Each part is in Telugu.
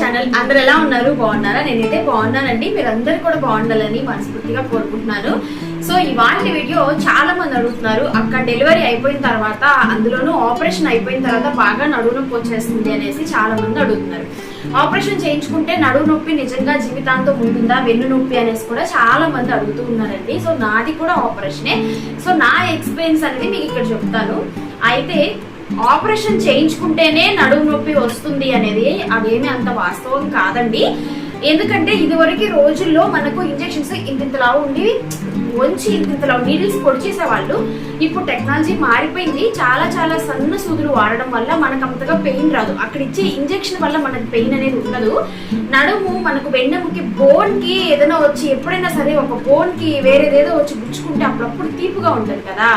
ఛానల్ అందరు ఎలా ఉన్నారు? బాగున్నారా? నేనైతే బాగున్నానండి. మీరు అందరు కూడా బాగుండాలని మనస్ఫూర్తిగా కోరుకుంటున్నాను. సో ఇవాళ వీడియో చాలా మంది అడుగుతున్నారు. అక్కడ డెలివరీ అయిపోయిన తర్వాత అందులోనూ ఆపరేషన్ అయిపోయిన తర్వాత బాగా నడువు నొప్పి వచ్చేస్తుంది అనేసి చాలా మంది అడుగుతున్నారు. ఆపరేషన్ చేయించుకుంటే నడువు నొప్పి నిజంగా జీవితాంతం ఉంటుందా? వెన్ను నొప్పి అనేసి కూడా చాలా మంది అడుగుతూ ఉన్నారండి. సో నాది కూడా ఆపరేషనే సో నా ఎక్స్పీరియన్స్ అనేది మీకు ఇక్కడ చెప్తాను. అయితే ఆపరేషన్ చేయించుకుంటేనే నడుము నొప్పి వస్తుంది అనేది అదేమి అంత వాస్తవం కాదండి. ఎందుకంటే ఇదివరకు రోజుల్లో మనకు ఇంజెక్షన్స్ ఇంతింతలా ఉండి వంచి ఇంతింతలా నీడిల్స్ పొడి చేసేవాళ్ళు ఇప్పుడు టెక్నాలజీ మారిపోయింది. చాలా చాలా సన్న సూదులు వాడడం వల్ల మనకు అంతగా పెయిన్ రాదు. అక్కడ ఇచ్చే ఇంజెక్షన్ వల్ల మనకు పెయిన్ అనేది ఉండదు. నడుము మనకు వెన్నెముకి బోన్కి ఏదైనా వచ్చి ఎప్పుడైనా సరే ఒక బోన్కి వేరేదేదో వచ్చి గుచ్చుకుంటే అప్పుడప్పుడు తీపుగా ఉంటుంది కదా.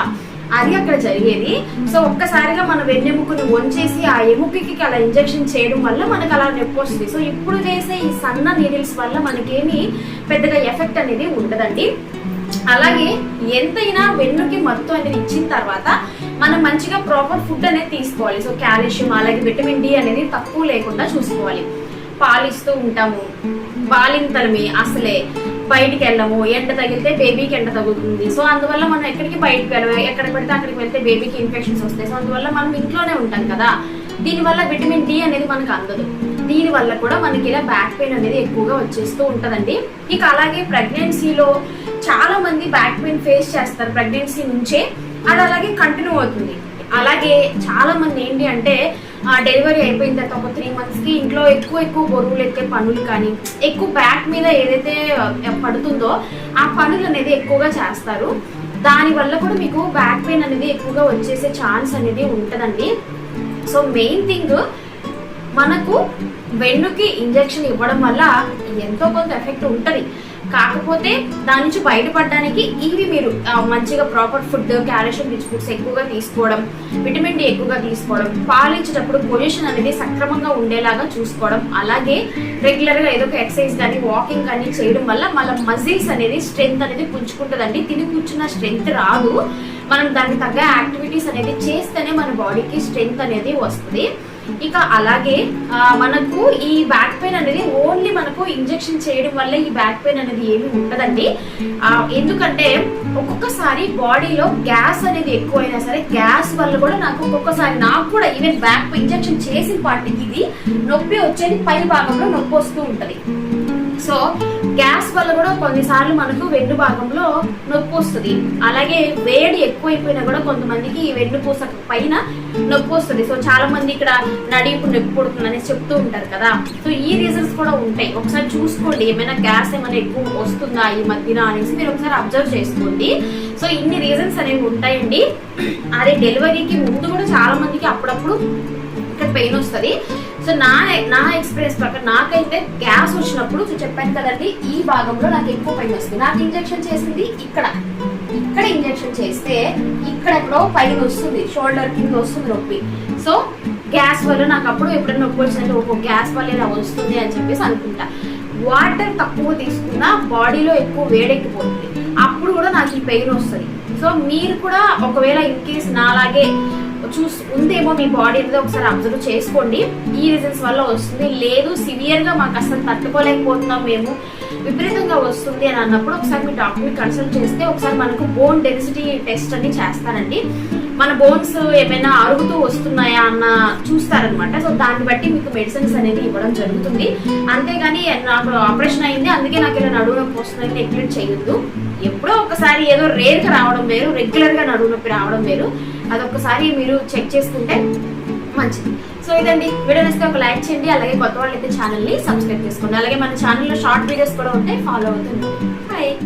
అది అక్కడ జరిగేది. సో ఒక్కసారిగా మన వెన్నెముకను వంచేసి ఆ ఎముకకి అలా ఇంజెక్షన్ చేయడం వల్ల మనకు అలా నొప్పి వస్తుంది. సో ఇప్పుడు వేసే ఈ సన్న నీడిల్స్ వల్ల మనకేమి పెద్దగా ఎఫెక్ట్ అనేది ఉండదండి. అలాగే ఎంతైనా వెన్నుకి మత్తు అనేది ఇచ్చిన తర్వాత మనం మంచిగా ప్రాపర్ ఫుడ్ అనేది తీసుకోవాలి. సో కాల్షియం అలాగే విటమిన్ డి అనేది తక్కువ లేకుండా చూసుకోవాలి. పాలిస్తూ ఉంటాము. బాలింతలమే అసలే. బయటికి వెళ్ళము ఎండ తగిలితే బేబీకి ఎండ తగులుతుంది. సో అందువల్ల మనం ఎక్కడికి బయటికి వెళ్ళము ఎక్కడ పెడితే అక్కడికి వెళ్తే బేబీకి ఇన్ఫెక్షన్స్ వస్తాయి. సో అందువల్ల మనం ఇంట్లోనే ఉంటాం కదా. దీనివల్ల విటమిన్ డి అనేది మనకు అందదు. దీని వల్ల కూడా మనకి ఇలా బ్యాక్ పెయిన్ అనేది ఎక్కువగా వచ్చేస్తూ ఉంటదండి. ఇక అలాగే ప్రెగ్నెన్సీలో చాలా మంది బ్యాక్ పెయిన్ ఫేస్ చేస్తారు ప్రెగ్నెన్సీ నుంచే. అది అలాగే కంటిన్యూ అవుతుంది. అలాగే చాలా మంది ఏంటి అంటే డెలివరీ అయిపోయిన తర్వాత ఒక త్రీ మంత్స్కి ఇంట్లో ఎక్కువ ఎక్కువ బరువులు ఎక్కే పనులు కానీ ఎక్కువ బ్యాక్ మీద ఏదైతే పడుతుందో ఆ పనులు అనేది ఎక్కువగా చేస్తారు. దాని వల్ల కూడా మీకు బ్యాక్ పెయిన్ అనేది ఎక్కువగా వచ్చేసే ఛాన్స్ అనేది ఉంటుందండి. సో మెయిన్ థింగ్ మనకు వెన్నుకి ఇంజెక్షన్ ఇవ్వడం వల్ల ఎంతో కొంత ఎఫెక్ట్ ఉంటుంది. కాకపోతే దాని నుంచి బయటపడడానికి ఇవి మీరు మంచిగా proper food calcium rich foods ఎక్కువగా తీసుకోవడం విటమిన్ డి ఎక్కువగా తీసుకోవడం పాలు ఇచ్చేటప్పుడు పొల్యూషన్ అనేది సక్రమంగా ఉండేలాగా చూసుకోవడం అలాగే రెగ్యులర్గా ఏదో ఒక ఎక్సర్సైజ్ కానీ వాకింగ్ కానీ చేయడం వల్ల మన మజిల్స్ అనేది స్ట్రెంగ్త్ అనేది పుంజుకుంటుందండి. తిని కూర్చున్న స్ట్రెంగ్త్ రాదు. మనం దానికి తగ్గ యాక్టివిటీస్ అనేది చేస్తేనే మన బాడీకి స్ట్రెంగ్త్ అనేది వస్తుంది. ఇక అలాగే మనకు ఈ బ్యాక్ పెయిన్ అనేది ఓన్లీ మనకు ఇంజెక్షన్ చేయడం వల్ల ఈ బ్యాక్ పెయిన్ అనేది ఏమి ఉండదండి. ఎందుకంటే ఒక్కొక్కసారి బాడీలో గ్యాస్ అనేది ఎక్కువైనా సరే గ్యాస్ వల్ల కూడా నాకు ఒక్కొక్కసారి నాకు కూడా ఈవెన్ బ్యాక్ ఇంజెక్షన్ చేసిన పార్టీ ఇది నొప్పి వచ్చేది పై భాగంలో నొప్పి వస్తూ ఉంటది. సో గ్యాస్ వల్ల కూడా కొన్నిసార్లు మనకు వెన్ను భాగంలో నొప్పి వస్తుంది. అలాగే వేడి ఎక్కువైపోయినా కూడా కొంతమందికి ఈ వెన్ను పూస పైన నొప్పి వస్తుంది. సో చాలా మంది ఇక్కడ నడిపు నొప్పి పుడుతుంది అనేసి చెప్తూ ఉంటారు కదా. సో ఈ రీజన్స్ కూడా ఉంటాయి. ఒకసారి చూసుకోండి. ఏమైనా గ్యాస్ ఏమైనా ఎక్కువ వస్తుందా ఈ మధ్యన అనేసి మీరు ఒకసారి అబ్జర్వ్ చేసుకోండి. సో ఇన్ని రీజన్స్ అనేవి ఉంటాయండి. అదే డెలివరీకి ముందు కూడా చాలా మందికి అప్పుడప్పుడు ఇక్కడ పెయిన్ వస్తుంది. సో నా నా ఎక్స్పీరియన్స్ ప్రకారం నాకైతే గ్యాస్ వచ్చినప్పుడు సో చెప్పాను కదండి ఈ భాగంలో నాకు ఎక్కువ పెయిన్ వస్తుంది. నాకు ఇంజెక్షన్ చేసింది ఇక్కడ. ఇక్కడ ఇంజెక్షన్ చేస్తే ఇక్కడ ఎక్కడో పైన వస్తుంది షోల్డర్ కింద వస్తుంది నొప్పి. సో గ్యాస్ వల్ల నాకు అప్పుడు ఎప్పుడైనా నొప్పి వచ్చినట్టు ఒక గ్యాస్ వల్ల ఇలా వస్తుంది అని చెప్పేసి అనుకుంటా. వాటర్ తక్కువ తీసుకున్నా బాడీలో ఎక్కువ వేడెక్కిపోతుంది. అప్పుడు కూడా నాకు ఈ పెయిన్ వస్తుంది. సో మీరు కూడా ఒకవేళ ఇన్ కేస్ నాలాగే చూస్ ఉందేమో మీ బాడీ అనేది ఒకసారి అబ్జర్వ్ చేసుకోండి. ఈ రీజన్స్ వల్ల వస్తుంది. లేదు సివియర్గా మాకు అసలు తట్టుకోలేకపోతున్నాం మేము. విపరీతంగా వస్తుంది అని అన్నప్పుడు ఒకసారి మీ డాక్టర్ని కన్సల్ట్ చేస్తే ఒకసారి మనకు బోన్ డెన్సిటీ టెస్ట్ అని చేస్తారండి. మన బోన్స్ ఏమైనా అరుగుతూ వస్తున్నాయా అన్న చూస్తారనమాట సో దాన్ని బట్టి మీకు మెడిసిన్స్ అనేది ఇవ్వడం జరుగుతుంది. అంతేగాని నాకు ఆపరేషన్ అయింది అందుకే నాకు ఇలా నడువు నొప్పి వస్తుందని నెగ్లెక్ట్ చేయొద్దు. ఎప్పుడో ఒకసారి ఏదో రేర్గా రావడం వేరు రెగ్యులర్గా నడువు నొప్పి రావడం వేరు. అదొకసారి మీరు చెక్ చేసుకుంటే మంచిది. సో ఇదండి. వీడియో నచ్చితే ఒక లైక్ చేయండి. అలాగే కొత్త వాళ్ళు అయితే ఛానల్ని సబ్స్క్రైబ్ చేసుకోండి. అలాగే మన ఛానల్లో షార్ట్ వీడియోస్ కూడా ఉంటాయి. ఫాలో అవుతుంది